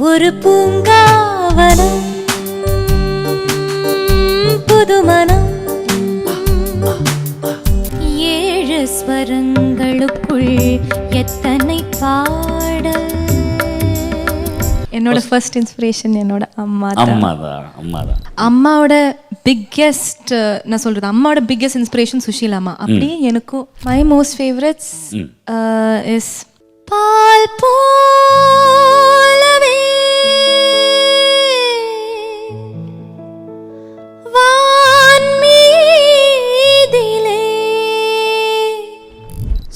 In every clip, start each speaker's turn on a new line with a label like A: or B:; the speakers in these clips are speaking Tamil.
A: ஒரு பூங்காவனம் புதுமனம் ஏழு ஸ்வரங்களுக்குள் எத்தனை பாடல்? என்னோட ஃபர்ஸ்ட் இன்ஸ்பிரேஷன் என்னோட அம்மா தான்.
B: அம்மாதான் அம்மாதான்
A: அம்மாவோட பிக்கெஸ்ட் நான் சொல்றது அம்மாவோட பிக்கெஸ்ட் இன்ஸ்பிரேஷன் சுஷீலா அம்மா. அப்படியே எனக்கும் மை. மோஸ்ட் ஃபேவரட்ஸ் இஸ் பால் போலவே.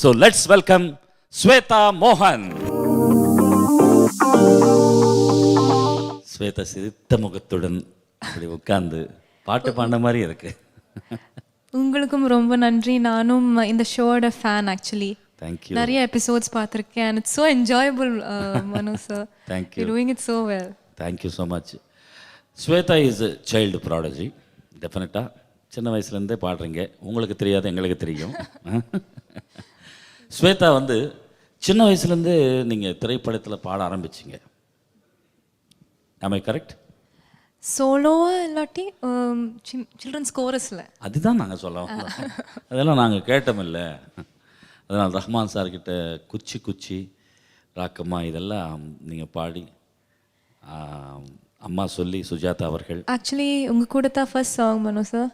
B: ஸோ லெட்ஸ் வெல்கம் ஸ்வேதா மோகன் ஸ்வேதா சிரித்த முகத்துடன் அப்படி உட்கார்ந்து பாட்டு பாடின மாதிரி இருக்கு.
A: உங்களுக்கும் ரொம்ப நன்றி. நானும் இந்த ஷோட ஃபேன் ஆக்சுவலி
B: தேங்க்யூ
A: நிறைய எபிசோட்ஸ் பார்த்துருக்கேன். And it's so enjoyable Manu sir
B: Thank
A: you doing it so well
B: thank you so much Shweta is child prodigy டெஃபினட்டாக சின்ன வயசுலேருந்தே பாடுறீங்க. உங்களுக்கு தெரியாது எங்களுக்கு தெரியும். ஸ்வேதா வந்து சின்ன வயசுலேருந்து நீங்கள் திரைப்படத்தில் பாட ஆரம்பிச்சிங்க. ஐ கரெக்ட்
A: சோலோவா இல்லாட்டி சில்ட்ரன்ஸ் கோரஸில்
B: அதுதான் நாங்கள் சொல்ல வந்தோம். அதெல்லாம் நாங்கள் கேட்டோமில்ல அதனால் ரஹ்மான் சார்கிட்ட குச்சி குச்சி ராக்கம்மா இதெல்லாம் நீங்கள் பாடி அம்மா சொல்லி சுஜாதா அவர்கள்.
A: ஆக்சுவலி உங்க கூட தான் ஃபர்ஸ்ட் சாங் மனோ சார்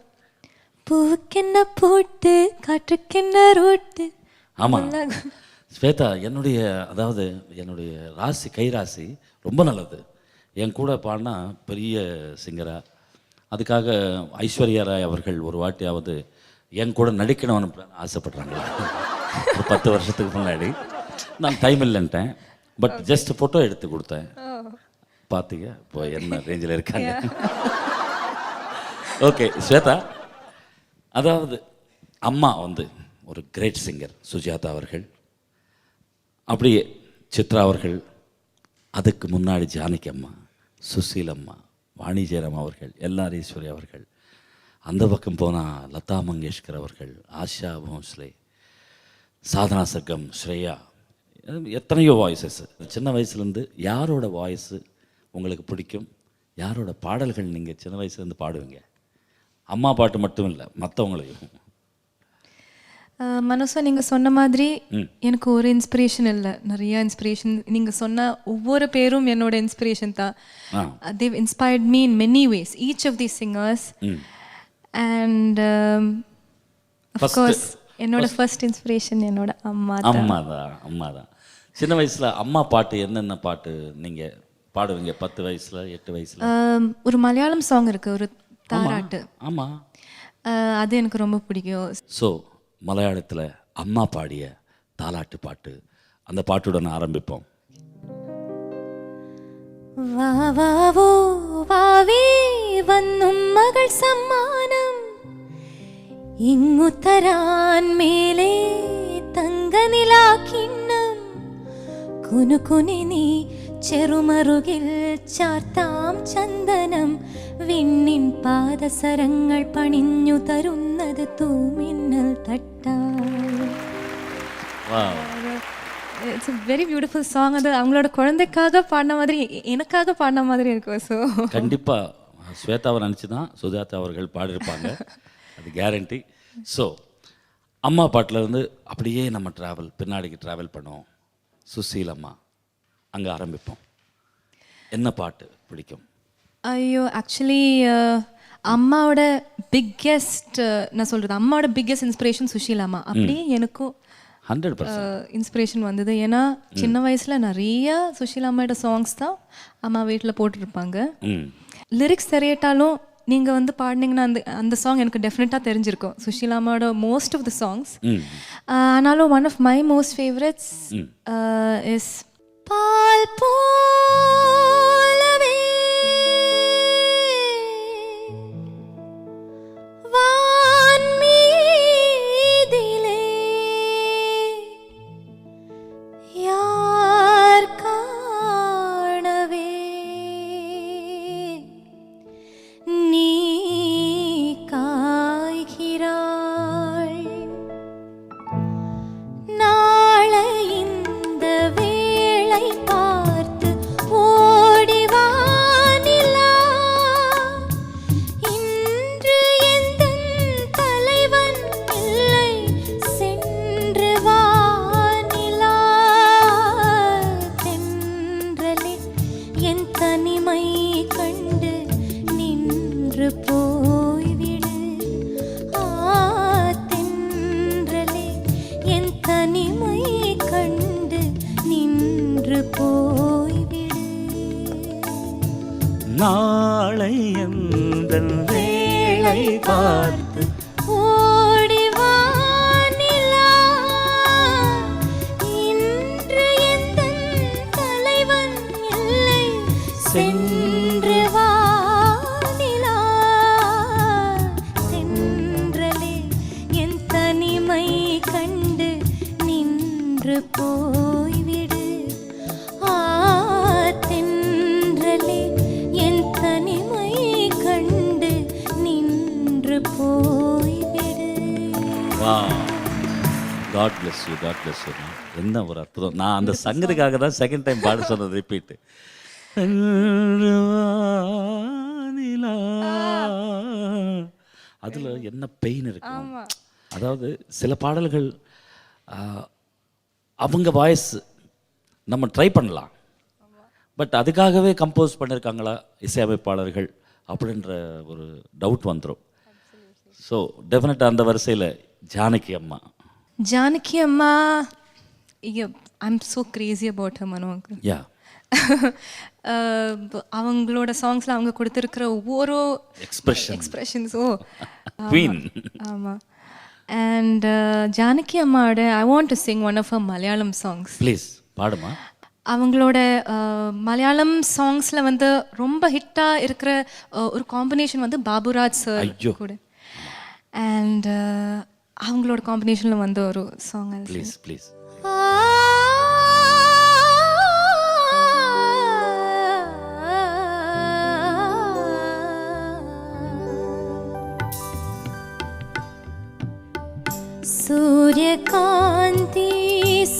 A: பூவுக்கென்ன போட்டு காற்றுக்கென்ன ரோட்டு.
B: ஆமாம் ஸ்வேதா என்னுடைய அதாவது என்னுடைய ராசி கை ராசி ரொம்ப நல்லது. என் கூட பாடினா பெரிய சிங்கரா அதுக்காக ஐஸ்வர்யா ராய் அவர்கள் ஒரு வாட்டியாவது என் கூட நடிக்கணும்னு ஆசைப்படுறாங்களா? ஒரு பத்து வருஷத்துக்கு முன்னாடி. நான் டைம் இல்லைன்ட்டேன். பட் ஜஸ்ட் ஃபோட்டோ எடுத்து கொடுத்தேன். பார்த்தீங்க இப்போ என்ன ரேஞ்சில் இருக்காங்க? ஓகே ஸ்வேதா அதாவது அம்மா வந்து ஒரு கிரேட் சிங்கர் சுஜாதா அவர்கள். அப்படியே சித்ரா அவர்கள் அதுக்கு முன்னாடி ஜானகி அம்மா சுசீல் அம்மா வாணி ஜெயராம் அவர்கள் எல்ஆர் ஈஸ்வரி அவர்கள். அந்த பக்கம் போனால் லதா மங்கேஷ்கர் அவர்கள் ஆஷா போஸ்லே. சாதனா சர்க்கம் ஸ்ரேயா. எத்தனையோ வாய்ஸஸ் சின்ன வயசுலேருந்து யாரோட வாய்ஸு உங்களுக்கு பிடிக்கும்? யாரோட பாடல்கள் நீங்கள் சின்ன வயசுலேருந்து பாடுவீங்க? அம்மா பாட்டு மட்டும் இல்லை மற்றவங்களையும்
A: மனசா நீங்க சொன்ன மாதிரி. எனக்கு ஒரு இன்ஸ்பிரேஷன் இல்லை. நிறைய இன்ஸ்பிரேஷன் நீங்க சொன்ன ஒவ்வொரு பேரும் என்னோட இன்ஸ்பிரேஷன் தான். They've inspired me in many ways each of the
B: singers
A: and of course என்னோட ஃபர்ஸ்ட் இன்ஸ்பிரேஷன் என்னோட அம்மா தான்
B: அம்மா தான் அம்மா தான் சின்ன வயசில் அம்மா பாட்டு என்னென்ன பாட்டு நீங்கள் பாடுவீங்க பத்து வயசில் எட்டு வயசில்
A: Um, ஒரு மலையாளம் சாங் இருக்கு ஒரு தாராட்டு
B: ஆமாம்
A: Uh, அது எனக்கு ரொம்ப பிடிக்கும்
B: ஸோ மலையாளத்தில் அம்மா பாடிய தாலாட்டு பாட்டு அந்த பாட்டுடன் ஆரம்பிப்போம்
A: വാവാവോ വാവേ വന്നും മകൾ സമ്മാനം ഇങ്ങു തരാൻ മേലെ തങ്കനിലാക്കിണ്ണം കുനുകുനി നീ ചെറുമറുകിൽ ചാർത്താം ചന്ദനം വിണ്ണിൻ പാദസരങ്ങൾ പണിഞ്ഞു തരുന്നത് തൂമിന്നൽ തട്ടാ
B: வா
A: it's a very beautiful song அது அவங்களோட குழந்தைக்காக பாடின மாதிரி எ- எனக்காக பாடின மாதிரி இருக்கும் ஸோ
B: கண்டிப்பாக ஸ்வேதாவை நினச்சி தான் சுஜாதா அவர்கள் பாடியிருப்பாங்க அது கேரண்டி ஸோ அம்மா பாட்டுல இருந்து அப்படியே நம்ம ட்ராவல் பின்னாடிக்கு ட்ராவல் பண்ணுவோம். சுசீல் அம்மா அங்கே ஆரம்பிப்போம். என்ன பாட்டு பிடிக்கும்?
A: ஐயோ ஆக்சுவலி அம்மாவோட பிக்கெஸ்ட் நான் சொல்றது அம்மாவோட பிக்கெஸ்ட் இன்ஸ்பிரேஷன் சுஷீலா அம்மா. அப்படியே எனக்கும்
B: ஹண்ட்ரட்
A: இன்ஸ்பிரேஷன் வந்தது. ஏன்னா சின்ன வயசுல நிறைய சுஷீலா அம்மாவோட சாங்ஸ் தான் அம்மா வீட்டில் போட்டிருப்பாங்க. லிரிக்ஸ் தெரியட்டாலும் நீங்க வந்து பாடினீங்கன்னா அந்த அந்த சாங் எனக்கு டெஃபினட்டாக தெரிஞ்சிருக்கும். சுஷீலா அம்மாவோட மோஸ்ட் ஆஃப் த சாங்ஸ் ஆனாலும் one of my. Most favourites is பால் போலவே
B: எந்த வேளை பார்த்து
A: ஓடி சென்று சென்றலே என் தனிமை கண்டு நின்று
B: bless யூ காட் யூ என்ன ஒரு அற்புதம். நான் அந்த சங்கத்துக்காக தான் செகண்ட் டைம் பாட சொன்னது ரிப்பீட் அதில் என்ன பெயின் இருக்கும் அதாவது சில பாடல்கள் அவங்க வாய்ஸ் நம்ம ட்ரை பண்ணலாம். பட் அதுக்காகவே கம்போஸ் பண்ணியிருக்காங்களா இசையமைப்பாளர்கள் அப்படின்ற ஒரு டவுட் வந்துடும் ஸோ டெஃபினட்டாக அந்த வரிசையில் ஜானகி அம்மா.
A: ஜானகி அம்மா I'm so crazy about her Mano uncle.
B: Yeah
A: ah, அவங்களோட சாங்ஸில் அவங்க கொடுத்துருக்கிற ஒவ்வொரு
B: எக்ஸ்பிரஷன்
A: எக்ஸ்பிரஷன்ஸோ
B: குவீன்
A: ஆமாம் அண்ட் ஜானகி அம்மாவோட I want to sing one of a Malayalam songs
B: please பாடுமா
A: அவங்களோட மலையாளம் சாங்ஸில் வந்து ரொம்ப ஹிட்டாக இருக்கிற ஒரு காம்பினேஷன் வந்து பாபுராஜ் சார். கூட அண்ட் அவங்களோட காம்பினேஷனில் வந்த ஒரு சாங்
B: ப்ளீஸ் ப்ளீஸ்
A: சூரியகாந்தி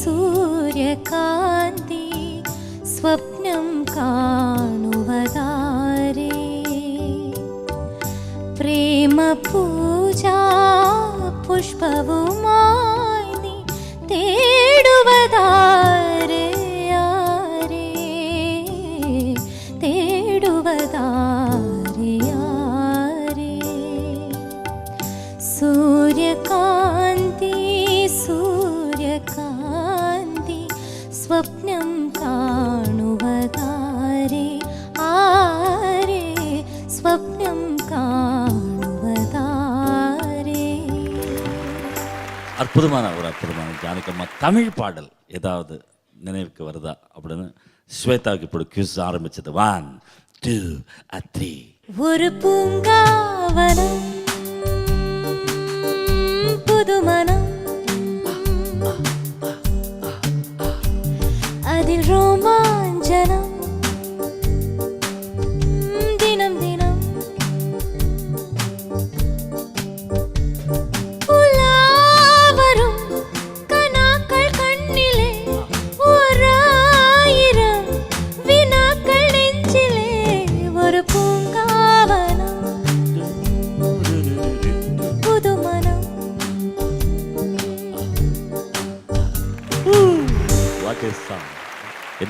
A: சூரியகாந்தி ஸ்வப் puspavumam
B: அற்புதமான ஒரு அற்புதமான ஜானகம்மா தமிழ் பாடல் ஏதாவது நினைவுக்கு வருதா அப்படின்னு ஸ்வேதாவுக்கு இப்போ கியூஸ் ஆரம்பிச்சது. ஒன் டூ த்ரீ
A: ஒரு பூங்காவனம்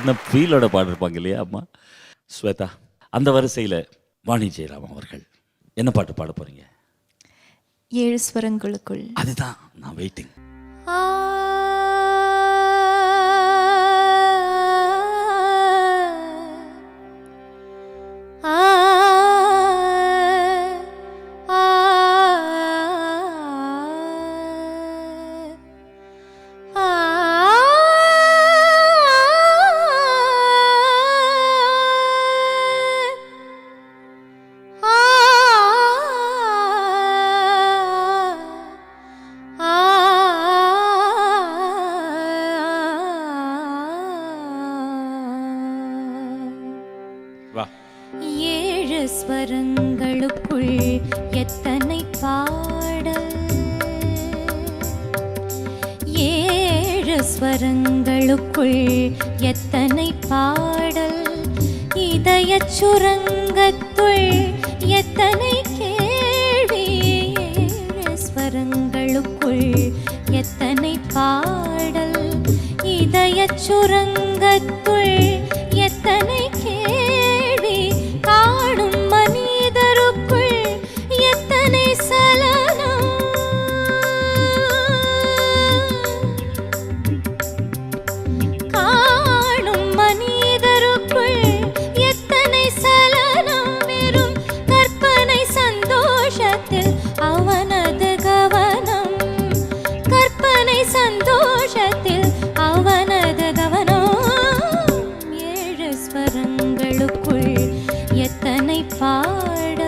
B: என்ன ஃபீலோட பாடிருப்பாங்க இல்லையா அம்மா? ஸ்வேதா அந்த வரிசையில் வாணி ஜெயராம் அவர்கள் என்ன பாட்டு பாட போறீங்க?
A: ஏழு ஸ்வரங்களுக்குள்.
B: அதுதான் நான் வெயிட்டிங்
A: ஆ
B: வா.
A: ஏழு ஸ்வரங்களுக்குள் எத்தனை பாடல்? ஏழு ஸ்வரங்களுக்குள் எத்தனை பாடல்? இதய சுரங்கத்துள் எத்தனை கேள்வி? ஏழு ஸ்வரங்களுக்குள் எத்தனை பாடல்? இதய சுரங்கத்துள் கரங்களுக்குள் எத்தனை பாட